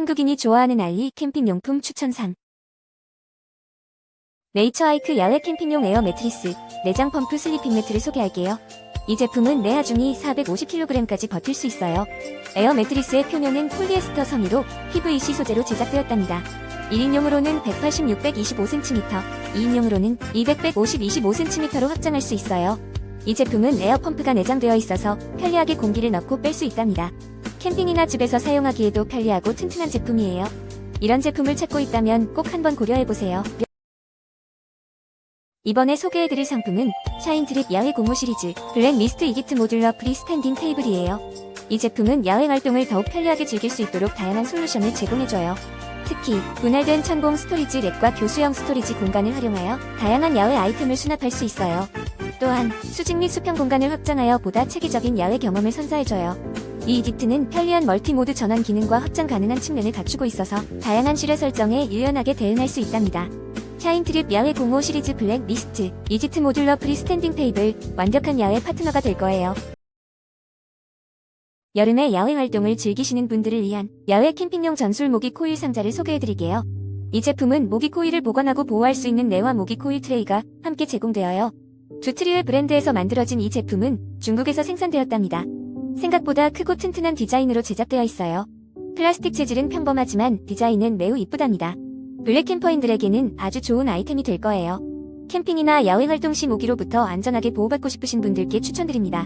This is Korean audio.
한국인이 좋아하는 알리 캠핑 용품 추천상. 네이처하이크 야외 캠핑용 에어 매트리스, 내장 펌프 슬리핑 매트를 소개할게요. 이 제품은 내 하중이 450kg까지 버틸 수 있어요. 에어 매트리스의 표면은 폴리에스터 섬유로 PVC 소재로 제작되었답니다. 1인용으로는 180, 625cm, 2인용으로는 200, 150, 25cm로 확장할 수 있어요. 이 제품은 에어 펌프가 내장되어 있어서 편리하게 공기를 넣고 뺄 수 있답니다. 캠핑이나 집에서 사용하기에도 편리하고 튼튼한 제품이에요. 이런 제품을 찾고 있다면 꼭 한번 고려해보세요. 이번에 소개해드릴 상품은 샤인트립 야외 공무 시리즈 블랙 미스트 이기트 모듈러 프리 스탠딩 테이블이에요. 이 제품은 야외 활동을 더욱 편리하게 즐길 수 있도록 다양한 솔루션을 제공해줘요. 특히 분할된 천공 스토리지 렉과 교수형 스토리지 공간을 활용하여 다양한 야외 아이템을 수납할 수 있어요. 또한 수직 및 수평 공간을 확장하여 보다 체계적인 야외 경험을 선사해줘요. 이 이집트는 편리한 멀티모드 전환 기능과 확장 가능한 측면을 갖추고 있어서 다양한 실외 설정에 유연하게 대응할 수 있답니다. 샤인트립 야외 공호 시리즈 블랙 미스트 이집트 모듈러 프리 스탠딩 테이블 완벽한 야외 파트너가 될 거예요. 여름에 야외 활동을 즐기시는 분들을 위한 야외 캠핑용 전술 모기 코일 상자를 소개해드릴게요. 이 제품은 모기 코일을 보관하고 보호할 수 있는 내와 모기 코일 트레이가 함께 제공되어요. 주트리웰 브랜드에서 만들어진 이 제품은 중국에서 생산되었답니다. 생각보다 크고 튼튼한 디자인으로 제작되어 있어요. 플라스틱 재질은 평범하지만 디자인은 매우 이쁘답니다. 블랙 캠퍼인들에게는 아주 좋은 아이템이 될 거예요. 캠핑이나 야외 활동 시 모기로부터 안전하게 보호받고 싶으신 분들께 추천드립니다.